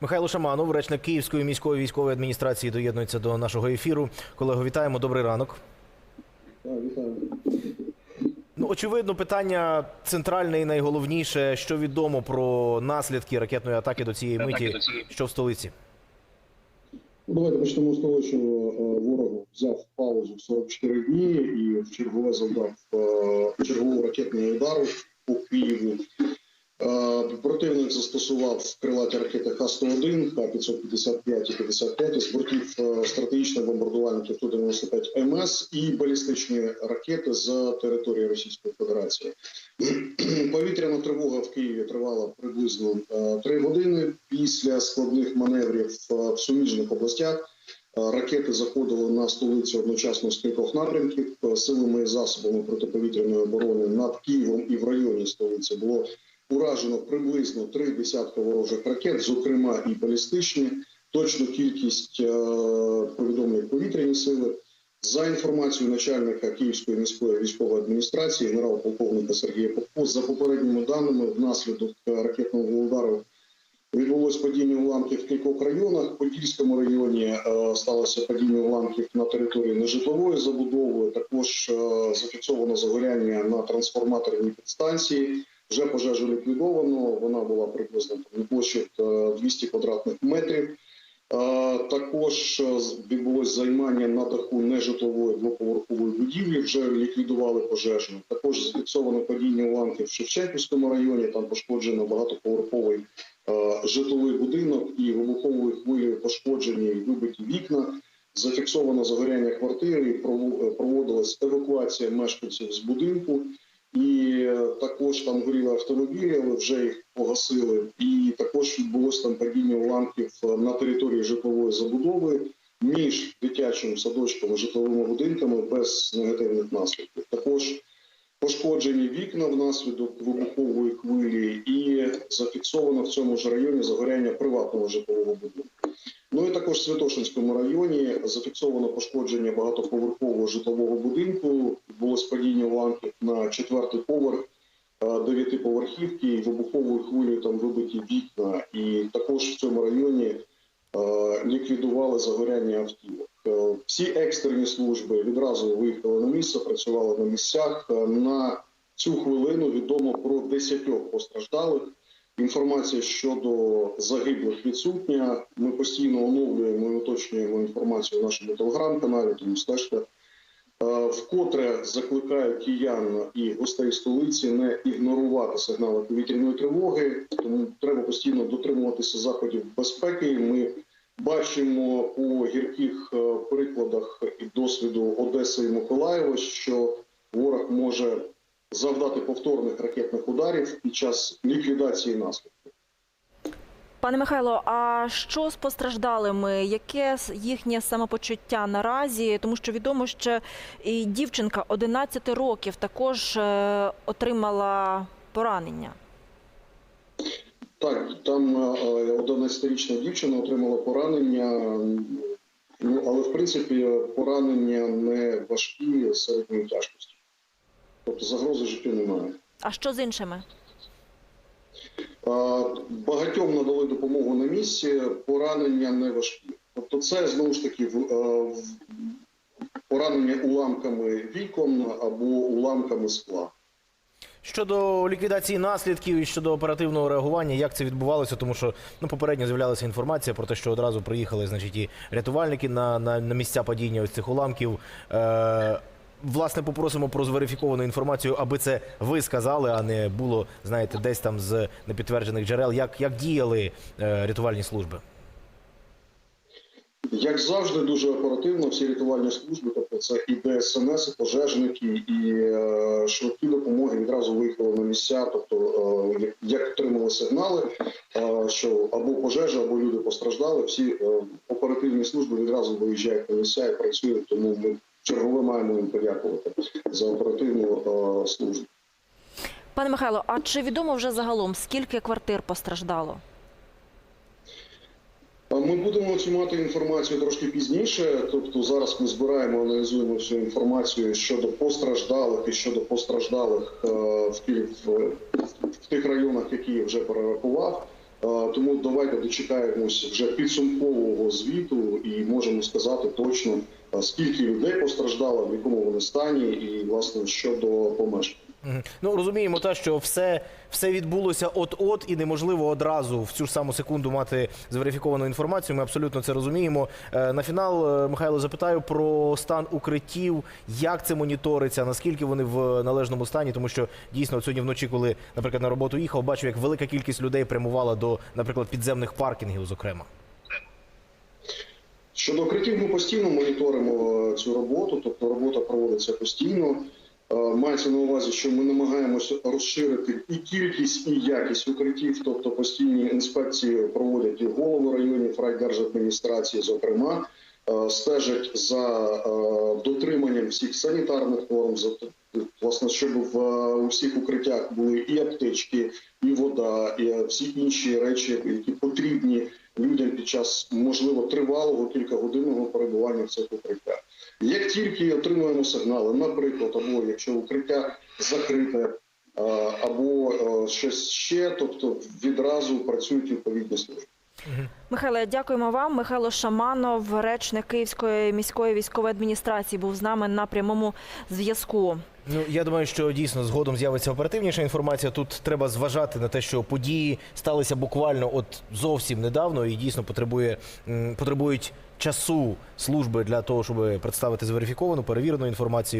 Михайло Шаманов, речник Київської міської військової адміністрації, доєднується до нашого ефіру. Колего, вітаємо. Добрий ранок. Вітаю. Ну, очевидно, питання центральне і найголовніше, що відомо про наслідки ракетної атаки до цієї миті, що в столиці. Давайте почнемо з того, що е, ворог взяв паузу в 44 дні і в чергове завдав е, чергову ракетного удару по Києву. Противник застосував крилаті ракети Х-101, Х-555 і 55 з бортів стратегічних бомбардувальників Ту-95 МС і балістичні ракети з території Російської Федерації. Повітряна тривога в Києві тривала приблизно е, три години. Після складних маневрів е, в суміжних областях е, ракети заходили на столицю одночасно з кількох напрямків. Силами і засобами протиповітряної оборони над Києвом і в районі столиці було уражено приблизно три десятка ворожих ракет, зокрема і балістичні. Точну кількість е, повідомлень повітряні сили. За інформацією начальника Київської міської військової адміністрації, генерал-полковника Сергія Попко, за попередніми даними, внаслідок е, ракетного удару відбулось падіння уламків в кількох районах. В Подільському районі е, сталося падіння уламків на території нежитлової забудови. Також зафіксовано загоряння на трансформаторній підстанції. Вже пожежу ліквідовано. Вона була приблизно на площі е, 200 квадратних метрів. Е, Також е, відбулось займання на даху нежитлової двоповерхової будівлі. Вже ліквідували пожежу. Також зафіксовано падіння уламків в Шевченківському районі. Там пошкоджено багатоповерховий е, житловий будинок і вибуховою хвилею пошкоджені і вибиті вікна. Зафіксовано загоряння квартири. е, Проводилась евакуація мешканців з будинку. І е, також там горіли автомобілі, але вже їх погасили. І також відбулось там падіння уламків е, на території житлової забудови між дитячим садочком і житловими будинками без негативних наслідків. Також пошкоджені вікна внаслідок вибухової хвилі, і зафіксовано в цьому ж районі загоряння приватного житлового будинку. Ну і також в Святошинському районі зафіксовано пошкодження багатоповерхового житлового будинку. Було падіння уламків на четвертий поверх е, дев'ятиповерхівки, вибуховою хвилею там вибиті вікна. І також в цьому районі е, ліквідували загоряння автівок. Е, Всі екстрені служби відразу виїхали на місце, працювали на місцях. На цю хвилину відомо про 10 постраждалих. Інформація щодо загиблих відсутня. Ми постійно оновлюємо і уточнюємо інформацію в нашому телеграм-каналі, тому стежте. Е, Вкотре закликаю киян і гостей столиці не ігнорувати сигнали повітряної тривоги, тому треба постійно дотримуватися заходів безпеки. Ми бачимо по гірких е, прикладах і досвіду Одеси і Миколаєва, що ворог може завдати повторних ракетних ударів під час ліквідації наслідків. Пане Михайло, а що з постраждалими? Яке їхнє самопочуття наразі? Тому що відомо, що і дівчинка 11 років також е, отримала поранення. Так, там е, 11-річна дівчина отримала поранення, ну але в принципі поранення не важкі середньої тяжкості. Тобто загрози життю немає. А що з іншими? Багатьом надали допомогу на місці, поранення не важкі. Тобто, це знову ж таки в- е, поранення уламками вікон або уламками скла. Щодо ліквідації наслідків і щодо оперативного реагування, як це відбувалося, тому що ну попередньо з'являлася інформація про те, що одразу приїхали, значить, і рятувальники на, на, на місця падіння ось цих уламків. Е, власне, попросимо про зверифіковану інформацію, аби це ви сказали, а не було, знаєте, десь там з непідтверджених джерел. Як, як діяли е, рятувальні служби? Як завжди, дуже оперативно всі рятувальні служби, тобто це і ДСНС, і пожежники, і е, швидкі допомоги відразу виїхали на місця. Тобто, е, як- отримали сигнали, е, що або пожежа, або люди постраждали, всі е, оперативні служби відразу виїжджають на місця і працюють. Тому ми чергове маємо їм подякувати за оперативну е, службу. Пане Михайло, а чи відомо вже загалом скільки квартир постраждало? Ми будемо отримати інформацію трошки пізніше. Тобто зараз ми збираємо, аналізуємо всю інформацію щодо постраждалих і щодо постраждалих е, в, тих районах, які я вже перерахував. Тому давайте дочекаємось вже підсумкового звіту і можемо сказати точно е, скільки людей постраждало, в якому вони стані, і власне щодо помешкань. Ну розуміємо, та що все, все відбулося от-от, і неможливо одразу в цю ж саму секунду мати зверифіковану інформацію. Ми абсолютно це розуміємо. Е, На фінал, е, Михайло, запитаю про стан укриттів, як це моніториться, наскільки вони в належному стані, тому що дійсно сьогодні вночі, коли, наприклад, на роботу їхав, бачив, як велика кількість людей прямувала до, наприклад, підземних паркінгів, зокрема. Щодо укриттів, ми постійно моніторимо е, цю роботу, тобто робота проводиться постійно. Е, Мається на увазі, що ми намагаємося розширити і кількість, і якість укриттів, тобто постійні інспекції проводять і голови районів райдержадміністрації, зокрема, Е, стежать за е, дотриманням всіх санітарних норм, власне, щоб в у всіх укриттях були і аптечки, і вода, і всі інші речі, які потрібні людям під час можливо тривалого кількагодинного перебування в цих укриттях. Як тільки отримуємо сигнали, наприклад, або якщо укриття закрите, е, або е, щось ще, тобто відразу працюють відповідні служби. Михайле, дякуємо вам. Михайло Шаманов, речник Київської міської військової адміністрації, був з нами на прямому зв'язку. Ну я думаю, що дійсно згодом з'явиться оперативніша інформація. Тут треба зважати на те, що події сталися буквально от зовсім недавно, і дійсно потребує потребують часу служби для того, щоб представити зверифіковану перевірену інформацію.